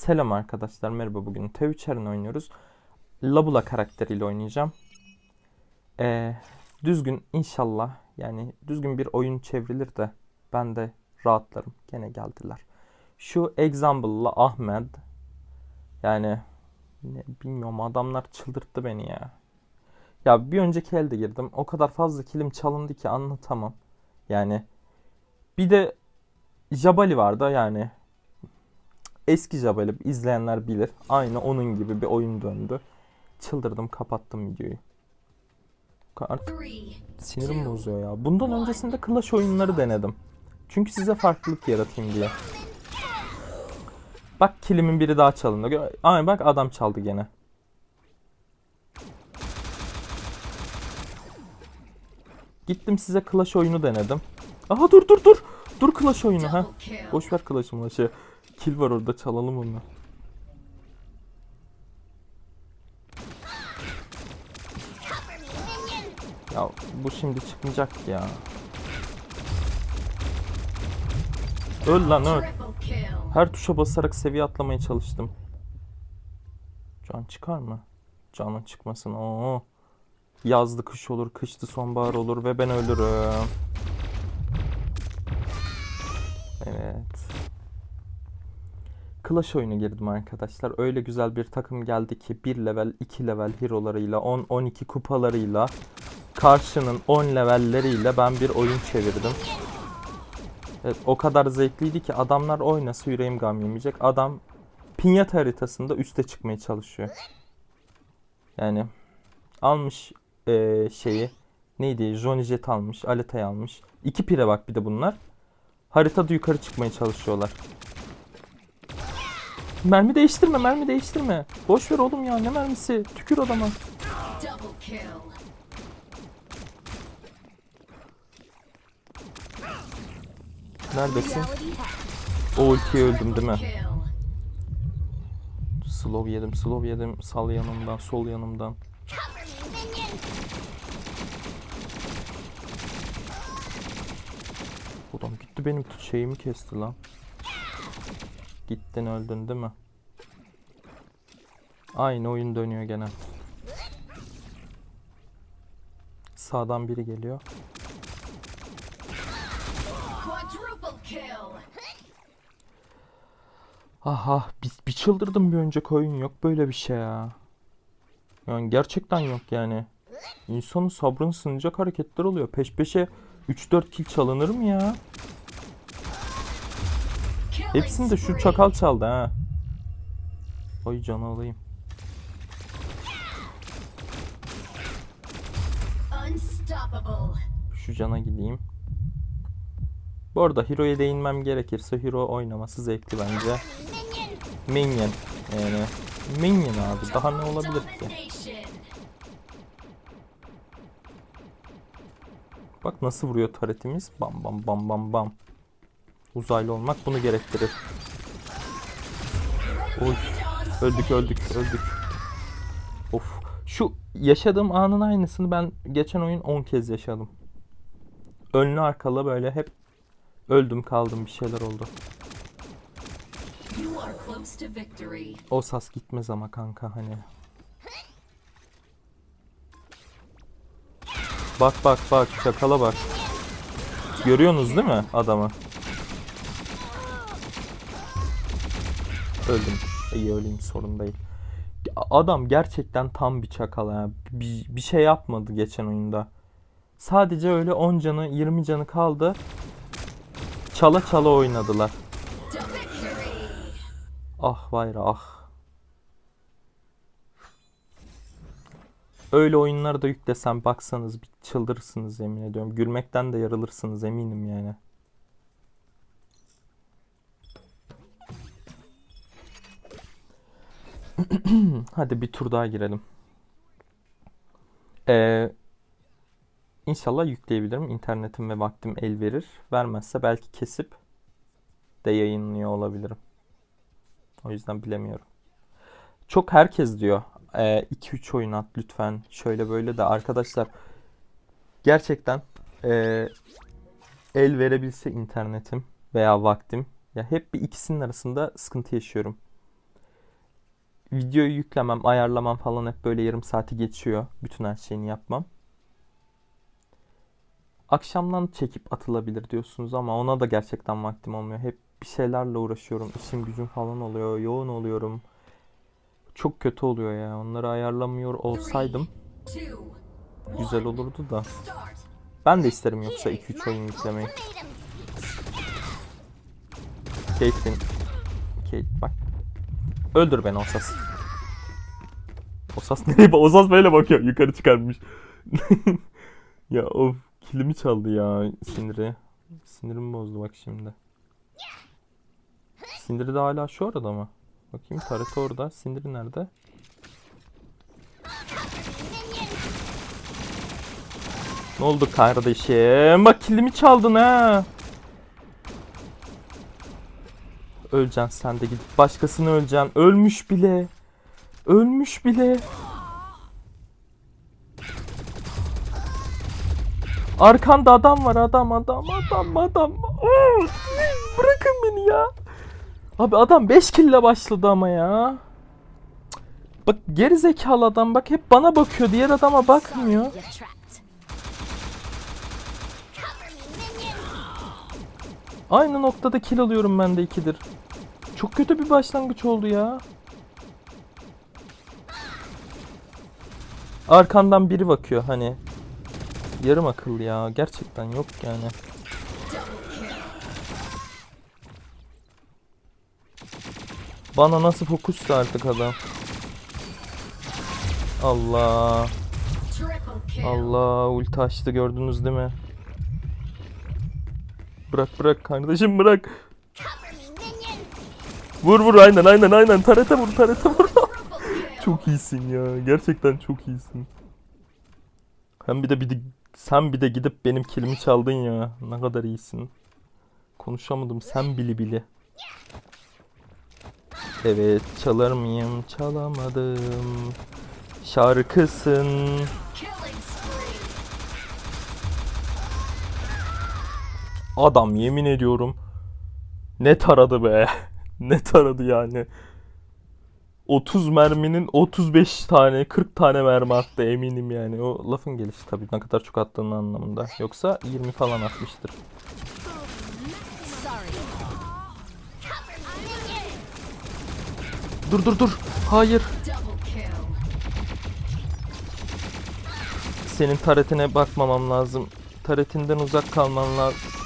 Selam arkadaşlar, merhaba bugün T3 oynuyoruz. Labula karakteriyle oynayacağım. Ee, düzgün inşallah yani düzgün bir oyun çevrilir de ben de rahatlarım. Gene geldiler. Şu Example'la Ahmet yani ne, bilmiyorum adamlar çıldırttı beni ya. Ya bir önceki elde girdim. O kadar fazla kilim çalındı ki anlatamam. Yani bir de Jabali vardı yani eski Jabali izleyenler bilir. Aynı onun gibi bir oyun döndü. Çıldırdım kapattım videoyu. Artık sinirim bozuyor ya. Bundan öncesinde Clash oyunları denedim. Çünkü size farklılık yaratayım diye. Bak kilimin biri daha çalındı. Ay bak adam çaldı gene. Gittim size Clash oyunu denedim. Aha dur dur dur. Dur Clash oyunu ha. Boş ver Clash'ı maşı. Kill var orada çalalım onu. Ya bu şimdi çıkmayacak ya. Öl lan öl. Her tuşa basarak seviye atlamaya çalıştım. Can çıkar mı? Canın çıkmasın. Oo. Yazdı kış olur, kıştı sonbahar olur ve ben ölürüm. Evet. Clash oyunu girdim arkadaşlar. Öyle güzel bir takım geldi ki 1 level, 2 level hero'larıyla, 10-12 kupalarıyla, karşının 10 levelleriyle ben bir oyun çevirdim. Evet, o kadar zevkliydi ki adamlar oynasa yüreğim gam yemeyecek. Adam pinyat haritasında üste çıkmaya çalışıyor. Yani almış eee, şeyi neydi? Johnny Jet almış, Aleta'yı almış. İki pire bak bir de bunlar. Haritada yukarı çıkmaya çalışıyorlar. Mermi değiştirme, mermi değiştirme. Boş ver oğlum ya, ne mermisi? Tükür adama. Neredesin? O ultiye öldüm değil mi? Slow yedim, slow yedim. Sal yanımdan, sol yanımdan. Ulan gitti benim şeyimi kesti lan. Gittin öldün değil mi? Aynı oyun dönüyor gene. Sağdan biri geliyor. Aha bir, bir çıldırdım bir önceki oyun yok böyle bir şey ya. Yani gerçekten yok yani. İnsanın sabrını sınayacak hareketler oluyor. Peş peşe 3-4 kill çalınır mı ya? Hepsini de şu çakal çaldı ha. Ay canı alayım. Şu cana gideyim. Bu arada Hero'ya değinmem gerekirse Hero oynaması zevkli bence. Minion. Yani Minion abi daha ne olabilir ki? Bak nasıl vuruyor taretimiz. Bam bam bam bam bam. Uzaylı olmak bunu gerektirir. Oy. Öldük öldük öldük. Of. Şu yaşadığım anın aynısını ben geçen oyun 10 kez yaşadım. Önlü arkalı böyle hep öldüm kaldım bir şeyler oldu. O sas gitmez ama kanka hani. Bak bak bak çakala bak. Görüyorsunuz değil mi adamı? Öldüm. İyi öleyim sorun değil. Adam gerçekten tam bir çakal ya. Bir, bir şey yapmadı geçen oyunda. Sadece öyle 10 canı 20 canı kaldı. Çala çala oynadılar. Ah Vayra ah. Öyle oyunları da yüklesem baksanız bir çıldırırsınız yemin ediyorum. Gülmekten de yarılırsınız eminim yani. Hadi bir tur daha girelim. Ee, inşallah yükleyebilirim. İnternetim ve vaktim el verir. Vermezse belki kesip de yayınlıyor olabilirim. O yüzden bilemiyorum. Çok herkes diyor 2-3 oyun at lütfen şöyle böyle de arkadaşlar gerçekten e, el verebilse internetim veya vaktim ya hep bir ikisinin arasında sıkıntı yaşıyorum. Videoyu yüklemem, ayarlamam falan hep böyle yarım saati geçiyor. Bütün her şeyini yapmam. Akşamdan çekip atılabilir diyorsunuz ama ona da gerçekten vaktim olmuyor. Hep bir şeylerle uğraşıyorum. İşim gücüm falan oluyor. Yoğun oluyorum. Çok kötü oluyor ya. Onları ayarlamıyor olsaydım güzel olurdu da. Ben de isterim yoksa 2-3 oyun yüklemeyi. Caitlyn. Kate bak. Öldür beni Osas. Osas nereye? Osas böyle bakıyor. Yukarı çıkarmış. ya of. Kilimi çaldı ya siniri. Sinirimi bozdu bak şimdi. Sindiri de hala şu arada mı? Bakayım tarete orada. Sindiri nerede? Ne oldu kardeşim? Bak kilimi çaldın ha. Öleceksin sen de git. Başkasını öleceksin. Ölmüş bile. Ölmüş bile. Arkanda adam var adam adam adam adam. Oo, bırakın beni ya. Abi adam 5 kille başladı ama ya. Bak geri zekalı adam bak hep bana bakıyor diğer adama bakmıyor. Aynı noktada kill alıyorum ben de ikidir. Çok kötü bir başlangıç oldu ya. Arkandan biri bakıyor hani. Yarım akıllı ya. Gerçekten yok yani. Bana nasıl fokussa artık adam. Allah. Allah ulti açtı gördünüz değil mi? Bırak bırak kardeşim bırak. Vur vur aynen aynen aynen tarete vur tarete vur. Çok iyisin ya gerçekten çok iyisin. Hem bir de bir de sen bir de gidip benim kilimi çaldın ya. Ne kadar iyisin. Konuşamadım sen bili bili. Evet çalar mıyım? Çalamadım. Şarkısın. Adam yemin ediyorum. Ne taradı be. ne taradı yani. 30 merminin 35 tane 40 tane mermi attı eminim yani. O lafın gelişi tabii ne kadar çok attığının anlamında. Yoksa 20 falan atmıştır. Dur dur dur. Hayır. Senin taretine bakmamam lazım. Taretinden uzak kalman lazım.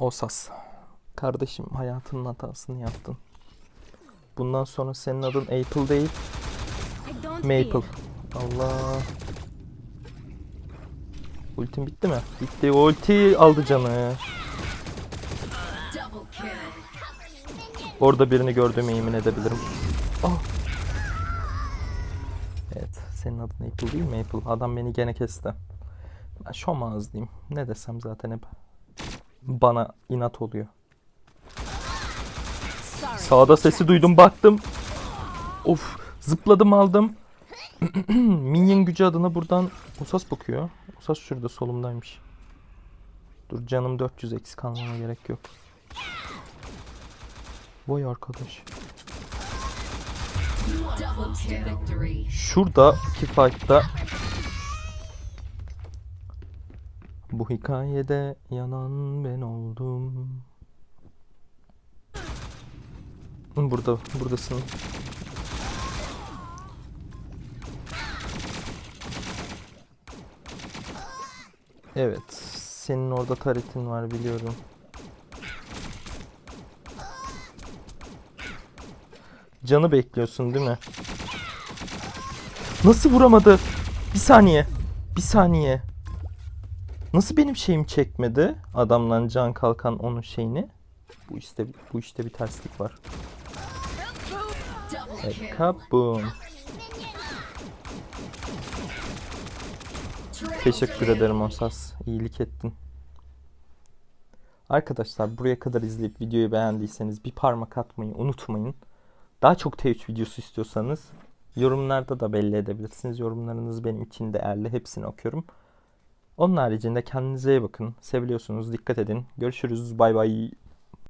Osas. Kardeşim hayatının hatasını yaptın. Bundan sonra senin adın April değil, Maple. Allah. Ultin bitti mi? Bitti. Ulti aldı canı. Orada birini gördüğüme yemin edebilirim. Ah. Evet. Senin adın April değil mi April? Adam beni gene kesti. Ben şom ağızlıyım. Ne desem zaten hep bana inat oluyor. Sağda sesi duydum baktım. Of zıpladım aldım. Minion gücü adına buradan Usas bakıyor. Usas şurada solumdaymış. Dur canım 400 eksik kalmama gerek yok. Vay arkadaş. Şuradaki fight'ta bu hikayede yanan ben oldum. Burada, buradasın. Evet, senin orada taretin var biliyorum. Canı bekliyorsun değil mi? Nasıl vuramadı? Bir saniye. Bir saniye. Nasıl benim şeyim çekmedi? Adamdan can kalkan onun şeyini. Bu işte bu işte bir terslik var. E, kill. kabum. Teşekkür ederim Osas. İyilik ettin. Arkadaşlar buraya kadar izleyip videoyu beğendiyseniz bir parmak atmayı unutmayın. Daha çok T3 videosu istiyorsanız yorumlarda da belli edebilirsiniz. Yorumlarınız benim için değerli. Hepsini okuyorum. Onun haricinde kendinize iyi bakın. Seviliyorsunuz. Dikkat edin. Görüşürüz. Bay bay.